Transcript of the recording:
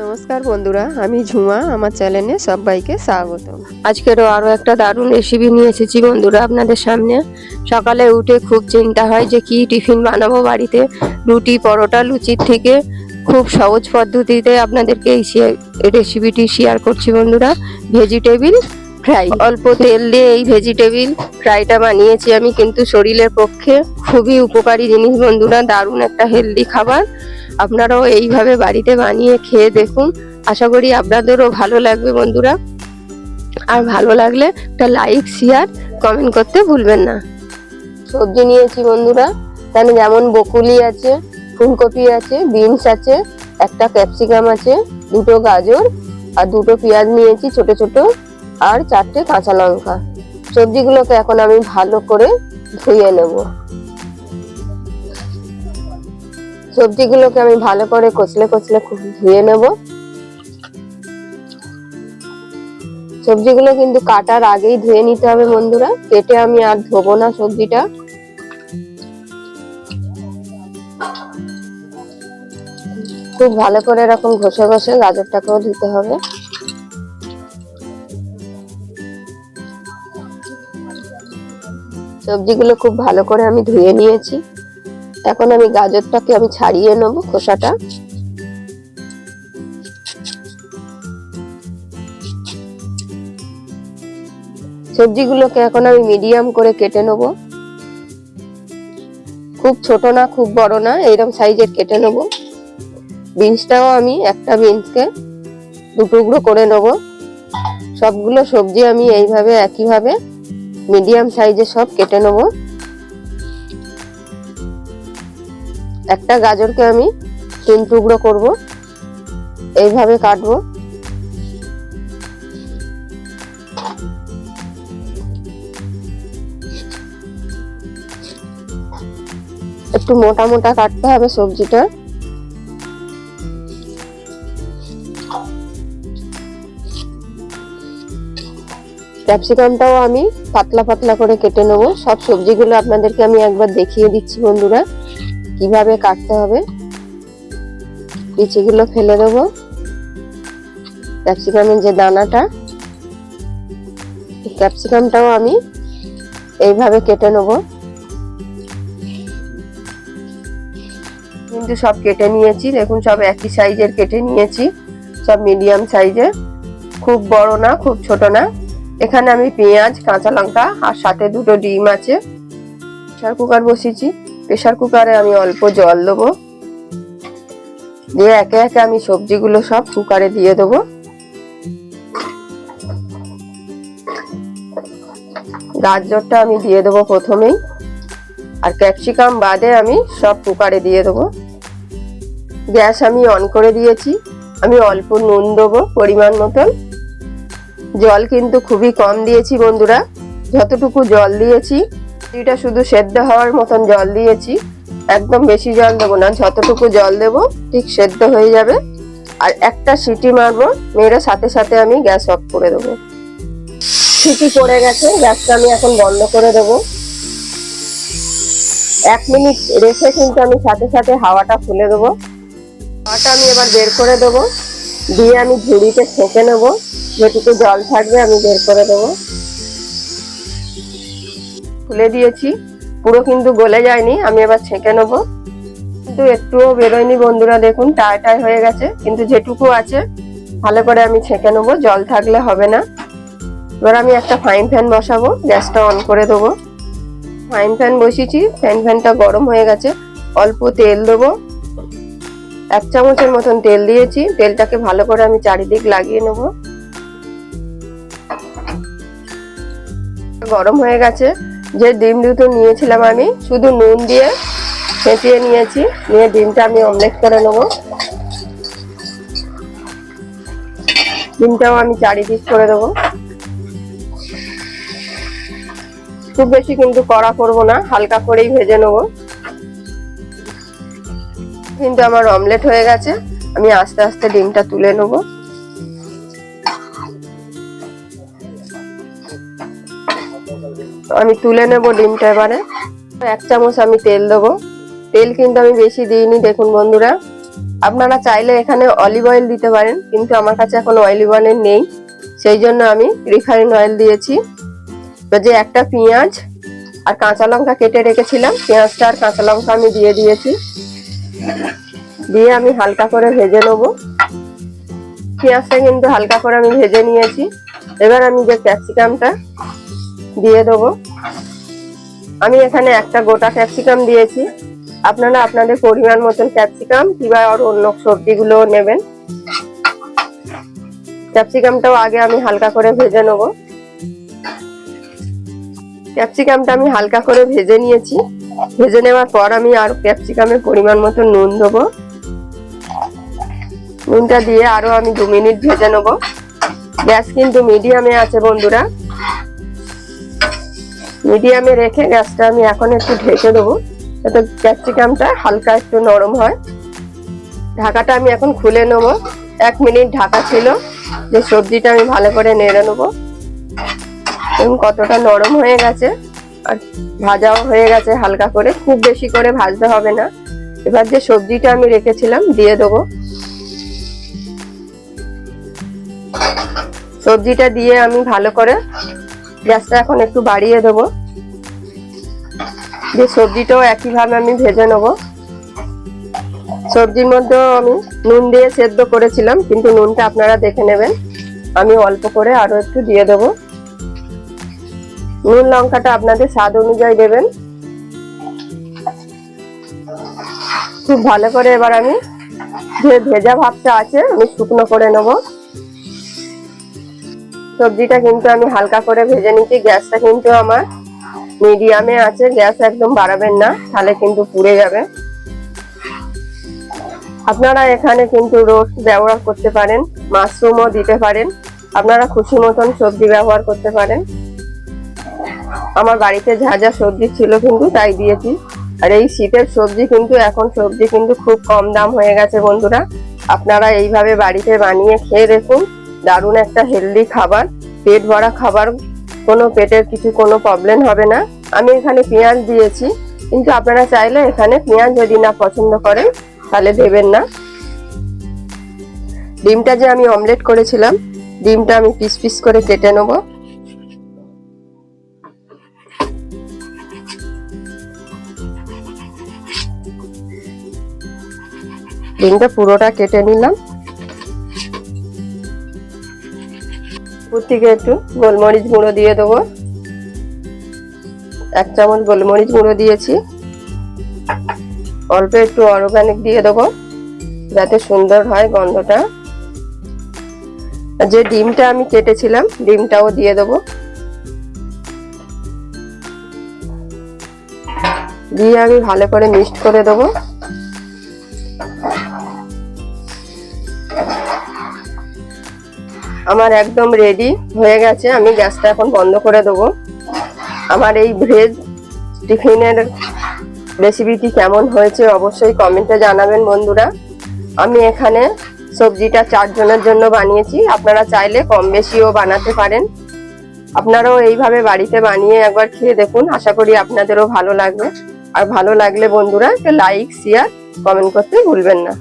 নমস্কার বন্ধুরা, আমি ঝুমা, আমার চ্যানেলে সবাইকে স্বাগত আজকেরও আরও একটা দারুণ রেসিপি নিয়ে এসেছি বন্ধুরা আপনাদের সামনে। সকালে উঠে খুব চিন্তা হয় যে কি টিফিন বানাবো বাড়িতে। রুটি, পরোটা, লুচির থেকে খুব সহজ পদ্ধতিতে আপনাদেরকে এই রেসিপিটি শেয়ার করছি বন্ধুরা। ভেজিটেবিল ফ্রাই অল্প তেল দিয়ে এই ভেজিটেবিল ফ্রাইটা বানিয়েছি আমি, কিন্তু শরীরের পক্ষে খুবই উপকারী জিনিস বন্ধুরা, দারুণ একটা হেলদি খাবার। আপনারাও এইভাবে বাড়িতে বানিয়ে খেয়ে দেখুন। আশা করি আপনাদেরও ভালো লাগবে বন্ধুরা। আর ভালো লাগলে একটা লাইক শেয়ার কমেন্ট করতে ভুলবেন না। সবজি নিয়েছি বন্ধুরা। তাহলে যেমন বকুলি আছে, ফুলকপি আছে, বিনস আছে, একটা ক্যাপসিকাম আছে, দুটো গাজর আর দুটো পেঁয়াজ নিয়েছি ছোট ছোট। আর চারটে কাঁচা লঙ্কা। সবজিগুলোকে এখন আমি ভালো করে ধুয়ে নেব। সবজিগুলোকে আমি ভালো করে কচলে কচলে ধুয়ে নেব। সবজিগুলো কিন্তু কাটার আগেই ধুয়ে নিতে হবে বন্ধুরা। কেটে আমি আর ধোবো না সবজিটা। খুব ভালো করে এরকম ঘষে ঘষে গাজরটাকেও ধুতে হবে। সবজিগুলো খুব ভালো করে আমি ধুয়ে নিয়েছি। এখন আমি গাজরটাকে আমি ছাড়িয়ে নেব খোসাটা। সবজিগুলোকে এখন আমি মিডিয়াম করে কেটে নেব। খুব ছোট না, খুব বড় না, এইরকম সাইজের কেটে নেব। বিনসটাও আমি একটা বিনসকে দু টুকরো করে নেব। সবগুলো সবজি আমি এইভাবে, একইভাবে মিডিয়াম সাইজে সব কেটে নেব। একটা গাজরকে আমি তিন টুকরো করব। এইভাবে কাটবো। একটু মোটা মোটা কাটতে হবে সবজিটা। ক্যাপসিকামটাও আমি পাতলা পাতলা করে কেটে নেব। সব সবজিগুলো আপনাদেরকে আমি একবার দেখিয়ে দিচ্ছি বন্ধুরা, কীভাবে কাটতে হবে। বিচিগুলো ফেলে দেবো। ক্যাপসিকামের যে দানাটা ক্যাপসিকামটাও আমি এইভাবে কেটে নেব। কিন্তু সব কেটে নিয়েছি, দেখুন সব একই সাইজের কেটে নিয়েছি। সব মিডিয়াম সাইজের, খুব বড় না, খুব ছোট না। এখানে আমি পেঁয়াজ, কাঁচা লঙ্কা আর সাথে দুটো ডিম আছে। প্রেশার কুকার বসিয়েছি। প্রেশার কুকারে আমি অল্প জল দেবো। দিয়ে একে একে আমি সবজিগুলো সব কুকারে দিয়ে দেবো। গাজরটা আমি দিয়ে দেবো প্রথমেই। আর ক্যাপসিকাম বাদে আমি সব কুকারে দিয়ে দেবো। গ্যাস আমি অন করে দিয়েছি। আমি অল্প নুন দেবো পরিমাণ মতন। জল কিন্তু খুবই কম দিয়েছি বন্ধুরা। যতটুকু জল দিয়েছি এটা শুধু সেদ্ধ হওয়ার মতন জল দিয়েছি। একদম বেশি জল দেবো না, যতটুকু জল দেবো, ঠিক সেদ্ধ হয়ে যাবে। আর একটা সিটি মারবো মেয়েরা সাথে সাথে আমি গ্যাস অফ করে দেবো। সিটি পড়ে গেছে, গ্যাসটা আমি এখন বন্ধ করে দেবো। এক মিনিট রেখে কিন্তু আমি সাথে সাথে হাওয়াটা খুলে দেবো। হাওয়াটা আমি এবার বের করে দেবো। দিয়ে আমি ঝুড়িতে ছেঁকে নেব। যেটুকু জল থাকবে আমি বের করে দেবো। খুলে দিয়েছি। পুরো কিন্তু গলে যায়নি, আমি এবার ছেঁকে নেব। কিন্তু একটুও বেরোয়নি বন্ধুরা, দেখুন টাই টাই হয়ে গেছে। কিন্তু যেটুকু আছে, ভালো করে আমি ছেঁকে নেব, জল থাকলে হবে না। এবার আমি একটা ফ্রাইং ফ্যান বসাবো, গ্যাসটা অন করে দেবো। ফ্রাইং ফ্যান বসিয়েছি ফ্যান ফ্যানটা গরম হয়ে গেছে। অল্প তেল দেবো। এক চামচের মতন তেল দিয়েছি, তেলটাকে ভালো করে আমি চারিদিক লাগিয়ে নেব। গরম হয়ে গেছে। যে ডিম দুটো নিয়েছিলাম আমি, শুধু নুন দিয়ে ফেটিয়ে নিয়েছি। নিয়ে ডিমটা আমি অমলেট করে নেব। ডিমটাও আমি চারিদিক করে দেবো। খুব বেশি কিন্তু কড়া করব না, হালকা করেই ভেজে নেব। কিন্তু আমার অমলেট হয়ে গেছে। আমি আস্তে আস্তে ডিমটা তুলে নেব। আমি তুলে নেব ডিমটা এবারে। এক চামচ আমি তেল দেবো। তেল কিন্তু আমি বেশি দিইনি, দেখুন বন্ধুরা। আপনারা চাইলে এখানে অলিভ অয়েল দিতে পারেন, কিন্তু আমার কাছে এখন অলিভ অয়েল নেই। সেই জন্য আমি রিফাইন অয়েল দিয়েছি। যে একটা পেঁয়াজ আর কাঁচা লঙ্কা কেটে রেখেছিলাম, পেঁয়াজটা আর কাঁচা লঙ্কা আমি দিয়ে দিয়েছি। দিয়ে আমি হালকা করে ভেজে নেব। পেঁয়াজটা কিন্তু হালকা করে আমি ভেজে নিয়েছি। এবার আমি যে ক্যাপসিকামটা দিয়ে দেবো। আমি এখানে একটা গোটা ক্যাপসিকাম দিয়েছি। আপনারা আপনাদের পরিমাণ মতন ক্যাপসিকাম কিংবা আর অন্য সবজিগুলো নেবেন। ক্যাপসিকামটাও আগে আমি হালকা করে ভেজে নেব। ক্যাপসিকামটা আমি হালকা করে ভেজে নিয়েছি। ভেজে নেওয়ার পর আমি আর ক্যাপসিকামের পরিমাণ মতো নুন দেবো। নুনটা দিয়ে আরও আমি দু মিনিট ভেজে নেব। গ্যাস কিন্তু মিডিয়ামে আছে বন্ধুরা। মিডিয়ামে রেখে গ্যাসটা আমি এখন একটু ঢেকে দেবো। যাতে ক্যাপসিকামটা হালকা একটু নরম হয়। ঢাকাটা আমি এখন খুলে নেব। এক মিনিট ঢাকা ছিল যে সবজিটা আমি ভালো করে নেড়ে নেব। এবং কতটা নরম হয়ে গেছে। আর ভাজাও হয়ে গেছে হালকা করে। খুব বেশি করে ভাজতে হবে না। এবার যে সবজিটা আমি রেখেছিলাম দিয়ে দেবো। সবজিটা দিয়ে আমি ভালো করে গ্যাসটা এখন একটু বাড়িয়ে দেবো। যে সবজিটাও একইভাবে আমি ভেজে নেব। সবজির মধ্যেও আমি নুন দিয়ে সেদ্ধ করেছিলাম, কিন্তু নুনটা আপনারা দেখে নেবেন। আমি অল্প করে আরও একটু দিয়ে দেবো। নুন লঙ্কাটা আপনাদের স্বাদ অনুযায়ী দেবেন। খুব ভালো করে এবার আমি যে ভেজা ভাবটা আছে, আমি শুকনো করে নেব। সবজিটা কিন্তু আমি হালকা করে ভেজে নিচ্ছি, গ্যাসটা কিন্তু আমার মিডিয়ামে আছে, গ্যাস একদম বাড়াবেন না, তাহলে কিন্তু পুড়ে যাবে। আপনারা এখানে কিন্তু রোস্ট ব্যবহার করতে পারেন, মাশরুমও দিতে পারেন। আপনারা খুশি মতন সবজি ব্যবহার করতে পারেন। আমার বাড়িতে যা যা সবজি ছিল কিন্তু, তাই দিয়েছি। আর এই শীতের সবজি কিন্তু, এখন সবজি কিন্তু খুব কম দাম হয়ে গেছে বন্ধুরা। আপনারা এইভাবে বাড়িতে বানিয়ে খেয়ে দেখুন, দারুণ একটা হেলদি খাবার, পেট ভরা খাবার কোনো পেটের কিছু, কোনো প্রবলেম হবে না। আমি এখানে পেঁয়াজ দিয়েছি, কিন্তু আপনারা চাইলে এখানে পেঁয়াজ যদি না পছন্দ করেন, তাহলে দেবেন না। ডিমটা যে আমি অমলেট করেছিলাম, ডিমটা আমি পিস পিস করে কেটে নেব। ডিমটা পুরোটা কেটে নিলাম। উপর থেকে একটু গোলমরিচ গুঁড়ো দিয়ে দেবো। এক চামচ গোলমরিচ গুঁড়ো দিয়েছি। অল্প একটু অর্গানিক দিয়ে দেবো, যাতে সুন্দর হয় গন্ধটা। যে ডিমটা আমি কেটেছিলাম, ডিমটাও দিয়ে দেবো। দিয়ে আমি ভালো করে মিক্সড করে দেবো। আমার একদম রেডি হয়ে গেছে। আমি গ্যাসটা এখন বন্ধ করে দেবো। আমার এই ভেজ টিফিনের রেসিপিটি কেমন হয়েছে অবশ্যই কমেন্টে জানাবেন বন্ধুরা। আমি এখানে সবজিটা চারজনের জন্য বানিয়েছি। আপনারা চাইলে কম বেশিও বানাতে পারেন। আপনারাও এইভাবে বাড়িতে বানিয়ে একবার খেয়ে দেখুন। আশা করি আপনাদেরও ভালো লাগবে। আর ভালো লাগলে বন্ধুরা লাইক শেয়ার কমেন্ট করতে ভুলবেন না।